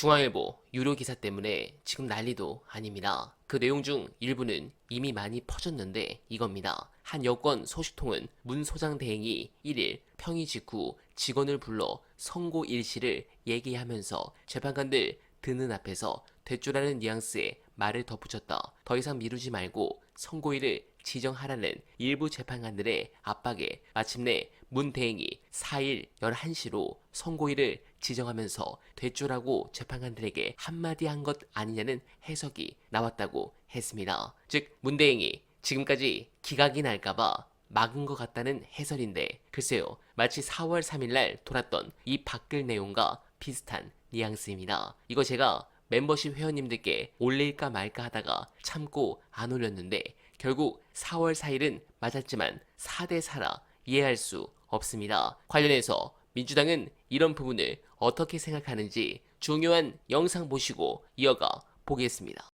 중앙일보 유료 기사 때문에 지금 난리도 아닙니다. 그 내용 중 일부는 이미 많이 퍼졌는데 이겁니다. 한 여권 소식통은 문 소장 대행이 1일 평의 직후 직원을 불러 선고 일시를 얘기하면서 재판관들 드는 앞에서 되조라는 뉘앙스의 말을 덧붙였다. 더 이상 미루지 말고 선고일을 지정하라는 일부 재판관들의 압박에 마침내 문 대행이 4일 11시로 선고일을 지정하면서 되조라고 재판관들에게 한마디 한 것 아니냐는 해석이 나왔다고 했습니다. 즉, 문 대행이 지금까지 기각이 날까봐 막은 것 같다는 해설인데 글쎄요 마치 4월 3일날 돌았던 이 밖을 내용과 비슷한 뉘앙스입니다. 이거 제가 멤버십 회원님들께 올릴까 말까 하다가 참고 안 올렸는데 결국 4월 4일은 맞았지만 4대 4라 이해할 수 없습니다. 관련해서 민주당은 이런 부분을 어떻게 생각하는지 중요한 영상 보시고 이어가 보겠습니다.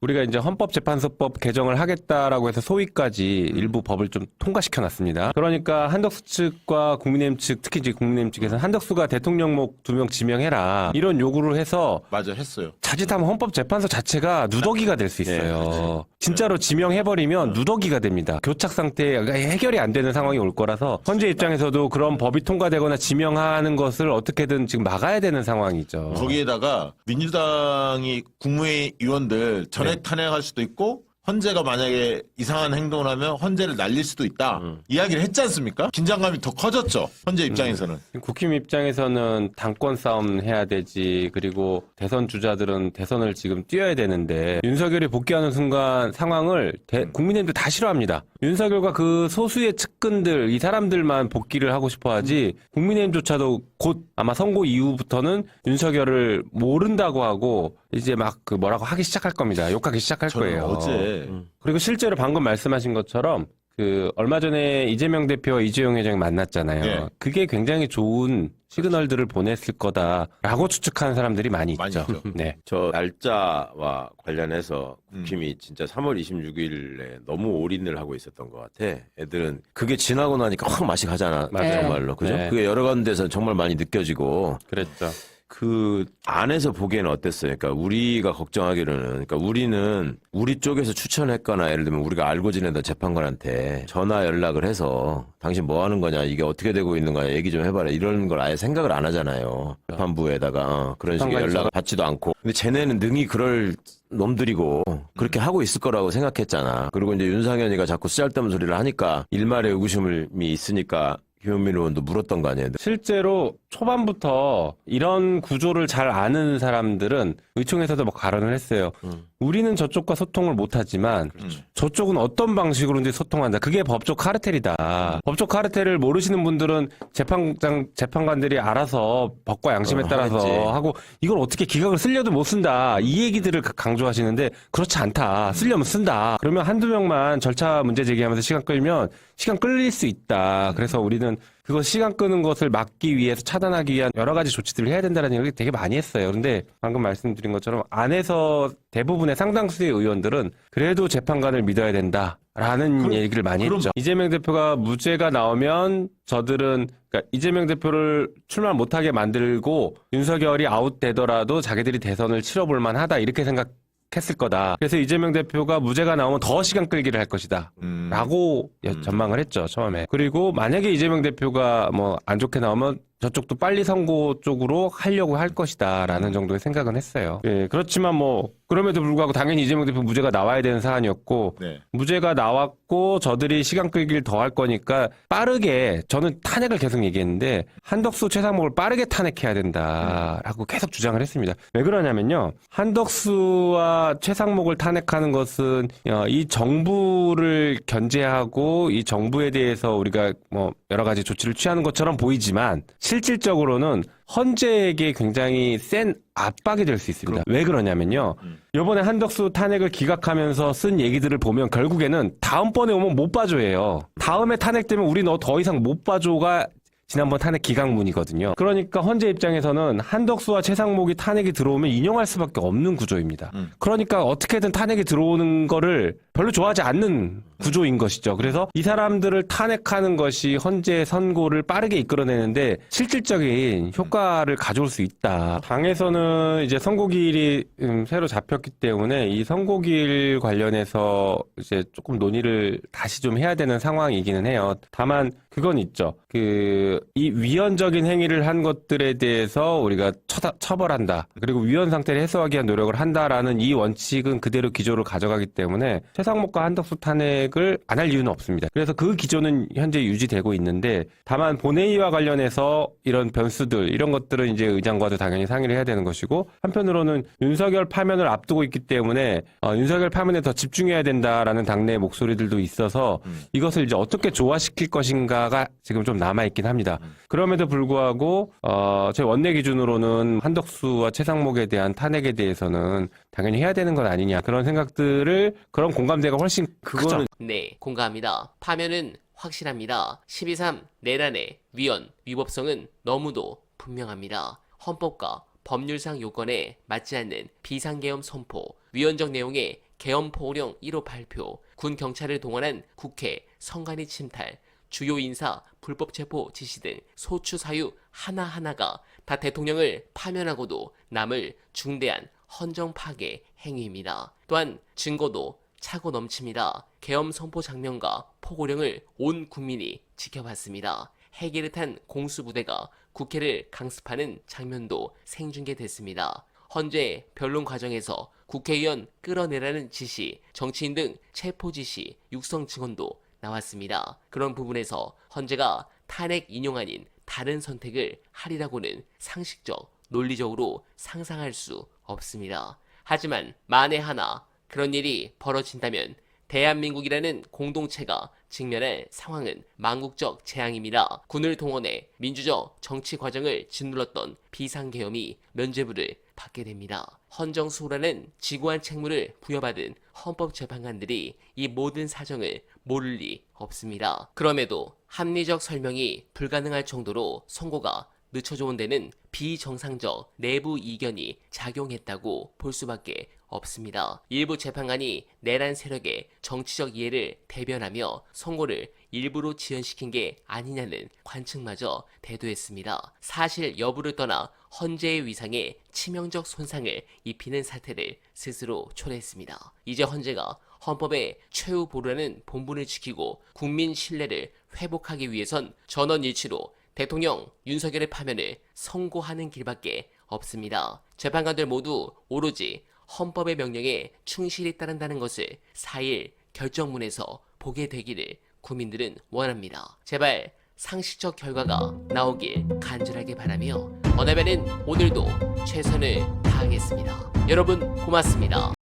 우리가 이제 헌법재판소법 개정을 하겠다라고 해서 소위까지 일부 법을 좀 통과시켜 놨습니다. 그러니까 한덕수 측과 국민의힘 측, 특히 이제 국민의힘 측에서는 한덕수가 대통령목 두 명 지명해라. 이런 요구를 해서 맞아 했어요. 자칫하면 헌법재판소 자체가 누더기가 될 수 있어요. 진짜로 지명해버리면 누더기가 됩니다. 교착 상태에 해결이 안 되는 상황이 올 거라서 현재 입장에서도 그런 법이 통과되거나 지명하는 것을 어떻게든 지금 막아야 되는 상황이죠. 거기에다가 민주당이 국무회의 의원들 전 탄핵할 수도 있고 헌재가 만약에 이상한 행동을 하면 헌재를 날릴 수도 있다. 음. 이야기를 했지 않습니까? 긴장감이 더 커졌죠. 헌재 입장에서는. 국힘 입장에서는 당권 싸움 해야 되지 그리고 대선 주자들은 대선을 지금 뛰어야 되는데 윤석열이 복귀하는 순간 상황을 대- 국민의힘도 다 싫어합니다. 윤석열과 그 소수의 측근들 이 사람들만 복귀를 하고 싶어하지 국민의힘조차도 곧 아마 선거 이후부터는 윤석열을 모른다고 하고 이제 막 그 뭐라고 하기 시작할 겁니다. 욕하기 시작할 저는 거예요. 어제 그리고 실제로 방금 말씀하신 것처럼 그 얼마 전에 이재명 대표와 이재용 회장이 만났잖아요. 네. 그게 굉장히 좋은 시그널들을 보냈을 거다라고 추측하는 사람들이 많이 많이 있죠. 있죠. 네. 저 날짜와 관련해서 음. 국힘이 진짜 3월 26일에 너무 올인을 하고 있었던 것 같아. 애들은 그게 지나고 나니까 확 맛이 가잖아. 맞아요. 정말로. 그죠? 네. 그게 여러 가운데서 정말 많이 느껴지고 그랬죠. 그 안에서 보기에는 어땠어요? 그러니까 우리가 걱정하기로는 그러니까 우리는 우리 쪽에서 추천했거나 예를 들면 우리가 알고 지내던 재판관한테 전화 연락을 해서 당신 뭐 하는 거냐 이게 어떻게 되고 있는 거냐 얘기 좀 해봐라 이런 걸 아예 생각을 안 하잖아요. 재판부에다가 어, 그런 식의 재판관이 연락을 받지도 않고. 근데 쟤네는 능히 그럴 놈들이고 그렇게 하고 있을 거라고 생각했잖아. 그리고 이제 윤상현이가 자꾸 쓰잘데없는 소리를 하니까 일말의 의구심이 있으니까 김현민 의원도 물었던 거 아니에요? 실제로 초반부터 이런 구조를 잘 아는 사람들은 의총에서도 뭐 발언을 했어요. 음. 우리는 저쪽과 소통을 못하지만 그렇죠. 저쪽은 어떤 방식으로인지 소통한다. 그게 법적 카르텔이다. 법적 카르텔을 모르시는 분들은 재판장 재판관들이 알아서 법과 양심에 어, 따라서 하겠지. 하고 이걸 어떻게 기각을 쓰려도 못 쓴다. 이 얘기들을 강조하시는데 그렇지 않다. 쓰려면 쓴다. 그러면 한두 명만 절차 문제 제기하면서 시간 끌면 시간 끌릴 수 있다. 그래서 우리는 그거 시간 끄는 것을 막기 위해서 차단하기 위한 여러 가지 조치들을 해야 된다는 얘기를 되게 많이 했어요. 그런데 방금 말씀드린 것처럼 안에서 대부분의 상당수의 의원들은 그래도 재판관을 믿어야 된다 라는 그럼- 얘기를 많이 그럼- 했죠. 이재명 대표가 무죄가 나오면 저들은 그러니까 이재명 대표를 출마 못하게 만들고 윤석열이 아웃되더라도 자기들이 대선을 치러볼 만하다 이렇게 생각 했을 거다. 그래서 이재명 대표가 무죄가 나오면 더 시간 끌기를 할 것이다. 음. 라고 여- 음. 전망을 했죠, 처음에. 그리고 만약에 이재명 대표가 뭐 안 좋게 나오면 저쪽도 빨리 선거 쪽으로 하려고 할 것이다. 라는 정도의 생각은 했어요. 예, 그렇지만 뭐, 그럼에도 불구하고 당연히 이재명 대표 무죄가 나와야 되는 사안이었고, 네. 무죄가 나왔고 저들이 시간 끌기를 더 할 거니까 빠르게 저는 탄핵을 계속 얘기했는데 한덕수 최상목을 빠르게 탄핵해야 된다라고 계속 주장을 했습니다. 왜 그러냐면요. 한덕수와 최상목을 탄핵하는 것은 어, 이 정부를 견제하고 이 정부에 대해서 우리가 뭐 여러 가지 조치를 취하는 것처럼 보이지만 실질적으로는 헌재에게 굉장히 센 압박이 될 수 있습니다. 왜 그러냐면요. 음. 요번에 한덕수 탄핵을 기각하면서 쓴 얘기들을 보면 결국에는 다음번에 오면 못 봐줘예요. 다음에 탄핵 되면 우리 너 더 이상 못 봐줘가 지난번 탄핵 기각문이거든요. 그러니까 헌재 입장에서는 한덕수와 최상목이 탄핵이 들어오면 인용할 수밖에 없는 구조입니다. 음. 그러니까 어떻게든 탄핵이 들어오는 거를 별로 좋아하지 않는 구조인 것이죠. 그래서 이 사람들을 탄핵하는 것이 헌재 선고를 빠르게 이끌어내는데 실질적인 효과를 가져올 수 있다. 당에서는 이제 선고기일이 음, 새로 잡혔기 때문에 이 선고기일 관련해서 이제 조금 논의를 다시 좀 해야 되는 상황이기는 해요. 다만 그건 있죠. 그 이 위헌적인 행위를 한 것들에 대해서 우리가 처다, 처벌한다. 그리고 위헌 상태를 해소하기 위한 노력을 한다라는 이 원칙은 그대로 기조를 가져가기 때문에 최 상목과 한덕수 탄핵을 안 할 이유는 없습니다. 그래서 그 기조는 현재 유지되고 있는데 다만 본회의와 관련해서 이런 변수들 이런 것들은 이제 의장과도 당연히 상의를 해야 되는 것이고 한편으로는 윤석열 파면을 앞두고 있기 때문에 어, 윤석열 파면에 더 집중해야 된다라는 당내 목소리들도 있어서 이것을 이제 어떻게 조화시킬 것인가가 지금 좀 남아 있긴 합니다. 그럼에도 불구하고 어, 제 원내 기준으로는 한덕수와 최상목에 대한 탄핵에 대해서는 당연히 해야 되는 건 아니냐 그런 생각들을 그런 공감 대가 훨씬. 그거는 네, 공감합니다. 파면은 확실합니다. 12.3 내란의 위헌, 위법성은 너무도 분명합니다. 헌법과 법률상 요건에 맞지 않는 비상계엄 선포, 위헌적 내용의 계엄 포고령 1호 발표, 군 경찰을 동원한 국회 성관위 침탈, 주요 인사 불법 체포 지시 등 소추 사유 하나하나가 다 대통령을 파면하고도 남을 중대한 헌정 파괴 행위입니다. 또한 증거도 차고 넘칩니다. 계엄 선포 장면과 포고령을 온 국민이 지켜봤습니다. 해기를 탄 공수부대가 국회를 강습하는 장면도 생중계됐습니다. 헌재 변론 과정에서 국회의원 끌어내라는 지시, 정치인 등 체포 지시, 육성 증언도 나왔습니다. 그런 부분에서 헌재가 탄핵 인용 아닌 다른 선택을 하리라고는 상식적, 논리적으로 상상할 수 없습니다. 하지만 만에 하나 그런 일이 벌어진다면 대한민국이라는 공동체가 직면할 상황은 망국적 재앙입니다. 군을 동원해 민주적 정치 과정을 짓눌렀던 비상계엄이 면죄부를 받게 됩니다. 헌정수호라는 지구한 책무를 부여받은 헌법재판관들이 이 모든 사정을 모를 리 없습니다. 그럼에도 합리적 설명이 불가능할 정도로 선고가 늦춰져 온 데는 비정상적 내부 이견이 작용했다고 볼 수밖에 없습니다. 일부 재판관이 내란 세력의 정치적 이해를 대변하며 선고를 일부러 지연시킨 게 아니냐는 관측마저 대두했습니다. 사실 여부를 떠나 헌재의 위상에 치명적 손상을 입히는 사태를 스스로 초래했습니다. 이제 헌재가 헌법의 최후 보루라는 본분을 지키고 국민 신뢰를 회복하기 위해선 전원일치로 대통령 윤석열의 파면을 선고하는 길밖에 없습니다. 재판관들 모두 오로지 헌법의 명령에 충실히 따른다는 것을 4일 결정문에서 보게 되기를 국민들은 원합니다. 제발 상식적 결과가 나오길 간절하게 바라며 어나벨은 오늘도 최선을 다하겠습니다. 여러분 고맙습니다.